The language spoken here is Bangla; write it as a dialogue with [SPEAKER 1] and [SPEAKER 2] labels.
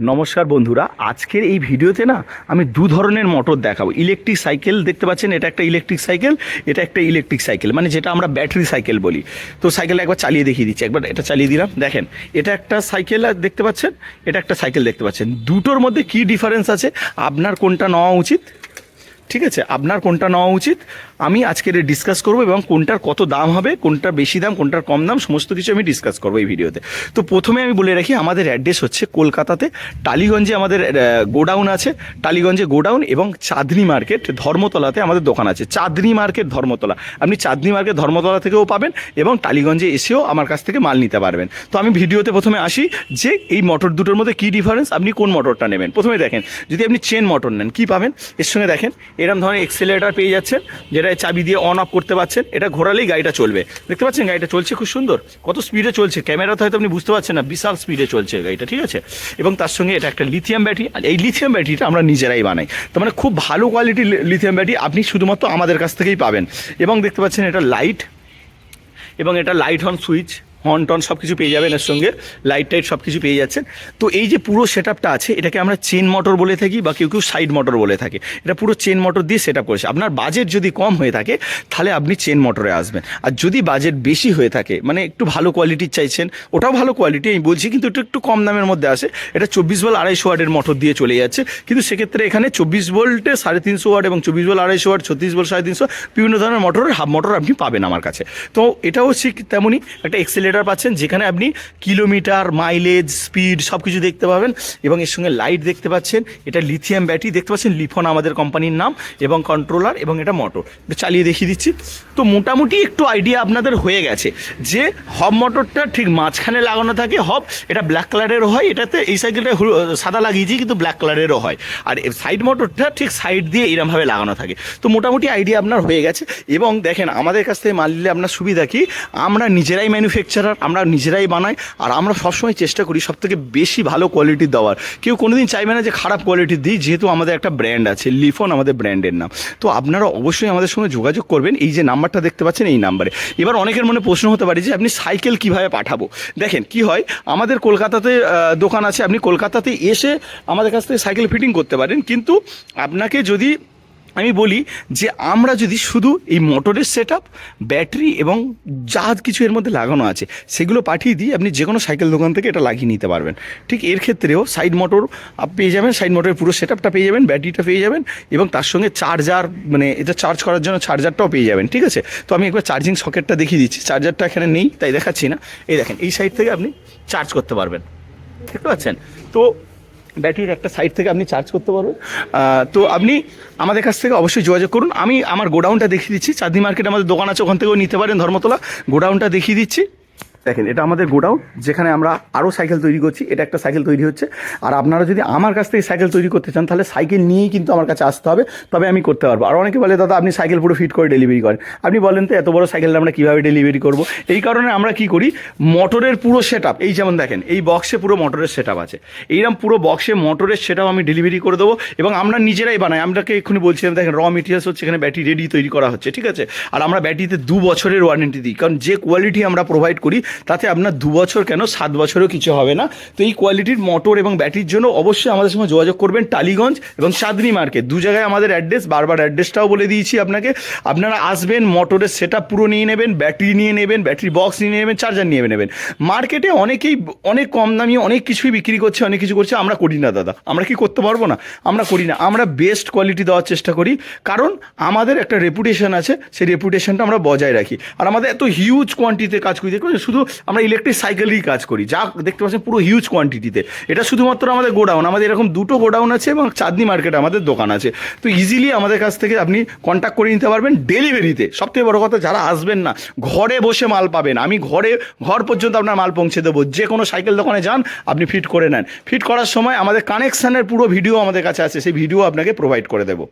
[SPEAKER 1] নমস্কার বন্ধুরা, আজকের এই ভিডিওতে না আমি দু ধরনের মোটর দেখাবো। ইলেকট্রিক সাইকেল দেখতে পাচ্ছেন, এটা একটা ইলেকট্রিক সাইকেল, এটা একটা ইলেকট্রিক সাইকেল মানে যেটা আমরা ব্যাটারি সাইকেল বলি। তো সাইকেল একবার চালিয়ে দেখিয়ে দিচ্ছি, একবার এটা চালিয়ে দিলাম। দেখেন, এটা একটা সাইকেল দেখতে পাচ্ছেন? এটা একটা সাইকেল দেখতে পাচ্ছেন। দুটোর মধ্যে কি ডিফারেন্স আছে? আপনার কোনটা নেওয়া উচিত? ঠিক আছে, আপনার কোনটা নেওয়া উচিত? আমি আজকের ডিসকাস করব এবং কোনটার কত দাম হবে, কোনটার বেশি দাম, কোনটার কম দাম, সমস্ত কিছু আমি ডিসকাস করব এই ভিডিওতে তো। প্রথমে আমি বলে রাখি, আমাদের অ্যাড্রেস হচ্ছে কলকাতাতে টালিগঞ্জে আমাদের গোডাউন আছে। টালিগঞ্জে গোডাউন এবং চাঁদনি মার্কেট ধর্মতলাতে আমাদের দোকান আছে। চাঁদনি মার্কেট ধর্মতলা। আপনি চাঁদনি মার্কেট ধর্মতলা থেকেও পাবেন এবং টালিগঞ্জে এসেও আমার কাছ থেকে মাল নিতে পারবেন। তো আমি ভিডিওতে প্রথমে আসি যে এই মোটর দুটোর মধ্যে কী ডিফারেন্স আপনি কোন মোটরটা নেবেন? প্রথমে দেখেন, যদি আপনি চেন মোটর নেন, কী পাবেন? এর সঙ্গে দেখেন এরকম ধরনের এক্সেলেটার পেয়ে যাচ্ছেন, যেটা চাবি দিয়ে অন অফ করতে পারছেন, এটা ঘোরালেই গাড়িটা চলবে। দেখতে পাচ্ছেন গাড়িটা চলছে খুব সুন্দর? কত স্পিডে চলছে? ক্যামেরাতে হয়তো আপনি বুঝতে পারছেন না, বিশাল স্পিডে চলছে গাড়িটা, ঠিক আছে? এবং তার সঙ্গে এটা একটা লিথিয়াম ব্যাটারি আর এই লিথিয়াম ব্যাটারিটা আমরা নিজেরাই বানাই। তার মানে খুব ভালো কোয়ালিটির লিথিয়াম ব্যাটারি আপনি শুধুমাত্র আমাদের কাছ থেকেই পাবেন। এবং দেখতে পাচ্ছেন এটা লাইট এবং এটা লাইট অন সুইচ হর্ন টন সব কিছু পেয়ে যাবেন এর সঙ্গে, লাইট টাইট সব কিছু পেয়ে যাচ্ছেন। তো এই যে পুরো সেট আছে, এটাকে আমরা চেন মোটর বলে থাকি বা কেউ কেউ সাইড মোটর বলে থাকে। এটা পুরো চেন মোটর দিয়ে সেট আপ করেছে। আপনার বাজেট যদি কম হয়ে থাকে, তাহলে আপনি চেন মোটরে আসবেন। আর যদি বাজেট বেশি হয়ে থাকে মানে একটু ভালো কোয়ালিটির চাইছেন, ওটাও ভালো কোয়ালিটি, আমি বলছি কিন্তু একটু একটু কম দামের মধ্যে আসে। এটা চব্বিশ বল আড়াইশো ওয়ার্ডের মোটর দিয়ে চলে যাচ্ছে। কিন্তু সেক্ষেত্রে এখানে চব্বিশ ভোল্টে সাড়ে তিনশো ওয়ার্ড এবং চব্বিশ বল আড়াইশো ওয়ার্ড ছত্রিশ বল সাড়ে তিনশো, বিভিন্ন ধরনের মোটরের, হাফ মোটর আপনি পাবেন আমার কাছে। তো এটাও ঠিক তেমনই একটা এক্সেলেটার পাচ্ছেন, যেখানে আপনি কিলোমিটার মাইলেজ স্পিড সব কিছু দেখতে পাবেন এবং এর সঙ্গে লাইট দেখতে পাচ্ছেন। এটা লিথিয়াম ব্যাটারি দেখতে পাচ্ছেন লিফন আমাদের কোম্পানির নাম এবং কন্ট্রোলার এবং এটা মোটর চালিয়ে দেখিয়ে দিচ্ছি। তো মোটামুটি একটু আইডিয়া আপনাদের হয়ে গেছে যে হব মোটরটা ঠিক মাঝখানে লাগানো থাকে। হব এটা ব্ল্যাক কালারেরও হয়, এটাতে এই সাইকেলটা সাদা লাগিয়েছি, কিন্তু ব্ল্যাক কালারেরও হয়। আর সাইড মোটরটা ঠিক সাইড দিয়ে এরমভাবে লাগানো থাকে। তো মোটামুটি আইডিয়া আপনার হয়ে গেছে। এবং দেখেন, আমাদের কাছ থেকে মাল নিলে আপনার সুবিধা কি? আমরা নিজেরাই ম্যানুফ্যাকচারার আমরা নিজেরাই বানাই আর আমরা সবসময় চেষ্টা করি সব থেকে বেশি ভালো কোয়ালিটির দেওয়ার। কেউ কোনোদিন চাইবে না যে খারাপ কোয়ালিটির দিই, যেহেতু আমাদের একটা ব্র্যান্ড আছে, লিফন আমাদের ব্র্যান্ডের নাম। তো আপনারা অবশ্যই আমাদের সঙ্গে যোগাযোগ করবেন, এই যে নাম্বারটা দেখতে পাচ্ছেন এই নাম্বারে। এবার অনেকের মনে প্রশ্ন হতে পারে যে আপনি সাইকেল কীভাবে পাঠাবো? দেখেন কি হয়, আমাদের কলকাতাতে দোকান আছে, আপনি কলকাতাতে এসে আমাদের কাছ থেকে সাইকেল ফিটিং করতে পারেন, কিন্তু আপনাকে যদি আমি বলি যে আমরা যদি শুধু এই মোটরের সেট ব্যাটারি এবং যা কিছু এর মধ্যে লাগানো আছে, সেগুলো পাঠিয়ে দিই আপনি যে কোনো সাইকেল দোকান থেকে এটা লাগিয়ে নিতে পারবেন। ঠিক এর ক্ষেত্রেও সাইড মোটর পেয়ে যাবেন সাইড মোটরের পুরো সেট পেয়ে যাবেন ব্যাটারিটা পেয়ে যাবেন এবং তার সঙ্গে চার্জার মানে এটা চার্জ করার জন্য চার্জারটাও পেয়ে যাবেন, ঠিক আছে? তো আমি একবার চার্জিং সকেটটা দেখিয়ে দিচ্ছি চার্জারটা এখানে নেই, তাই দেখাচ্ছি না। এই দেখেন, এই সাইড থেকে আপনি চার্জ করতে পারবেন। দেখতে পাচ্ছেন? তো ব্যাটারির একটা সাইড থেকে আপনি চার্জ করতে পারবেন। তো আপনি আমাদের কাছ থেকে অবশ্যই যোগাযোগ করুন। আমি আমার গোডাউনটা দেখিয়ে দিচ্ছি। চাঁদনি মার্কেট আমাদের দোকান আছে, ওখান থেকেও নিতে পারেন ধর্মতলা। গোডাউনটা দেখিয়ে দিচ্ছি। দেখেন, এটা আমাদের গোডাউন, যেখানে আমরা আরও সাইকেল তৈরি করছি। এটা একটা সাইকেল তৈরি হচ্ছে। আর আপনারা যদি আমার কাছ থেকে সাইকেল তৈরি করতে চান, তাহলে সাইকেল নিয়েই কিন্তু আমার কাছে আসতে হবে। তবে আমি করতে পারব। আর অনেকে বলে, দাদা, আপনি সাইকেল পুরো ফিট করে ডেলিভারি করেন। আপনি বলেন তো, এত বড় সাইকেলটা আমরা কীভাবে ডেলিভারি করব? এই কারণে আমরা কি করি, মোটরের পুরো সেট এই যেমন দেখেন, এই বক্সে পুরো মোটরের সেট আছে। এইরকম পুরো বক্সে মোটরের সেট আমি ডেলিভারি করে দেবো এবং আমরা নিজেরাই বানাই। আমরাকে এক্ষুনি বলছিলাম, দেখেন র মেটেরিয়ালস হচ্ছে এখানে ব্যাটারি রেডি তৈরি করা হচ্ছে, ঠিক আছে? আর আমরা ব্যাটারিতে দু বছরের ওয়ারেন্টি দিই। কারণ যে কোয়ালিটি আমরা প্রোভাইড করি তাতে আপনার দু বছর কেন? সাত বছরও কিছু হবে না। তো এই কোয়ালিটির মোটর এবং ব্যাটারির জন্য অবশ্যই আমাদের সঙ্গে যোগাযোগ করবেন টালিগঞ্জ এবং চাঁদনি মার্কেট। দু জায়গায় আমাদের অ্যাড্রেস, বারবার অ্যাড্রেসটাও বলে দিয়েছি আপনাকে। আপনারা আসবেন, মোটরের সেট পুরো নিয়ে নেবেন, ব্যাটারি নিয়ে নেবেন ব্যাটারি বক্স নিয়ে নেবেন, চার্জার নিয়ে নেবেন। মার্কেটে অনেকেই অনেক কম দামি অনেক কিছুই বিক্রি করছে, অনেক কিছু করছে। আমরা করি না দাদা। আমরা কি করতে পারব না? আমরা করি না। আমরা বেস্ট কোয়ালিটি দেওয়ার চেষ্টা করি। কারণ আমাদের একটা রেপুটেশন আছে। সেই রেপুটেশনটা আমরা বজায় রাখি। আর আমাদের এত হিউজ কোয়ান্টিটিতে কাজ করি। দেখুন, শুধু আমরা ইলেকট্রিক সাইকেলেই কাজ করি। যা দেখতে পাচ্ছেন পুরো হিউজ কোয়ান্টিটিতে এটা শুধুমাত্র আমাদের গোডাউন আমাদের এরকম দুটো গোডাউন আছে এবং চাঁদনি মার্কেটে আমাদের দোকান আছে। তো ইজিলি আমাদের কাছ থেকে আপনি কন্ট্যাক্ট করে নিতে পারবেন ডেলিভারিতে সবথেকে বড় কথা, যারা আসবেন না, ঘরে বসে মাল পাবেন। আমি ঘরে, ঘর পর্যন্ত আপনার মাল পৌঁছে দেবো। যে কোনো সাইকেল দোকানে যান, আপনি ফিট করে নেন। ফিট করার সময় আমাদের কানেকশানের পুরো ভিডিও আমাদের কাছে আছে। সেই ভিডিও আপনাকে প্রোভাইড করে দেবো।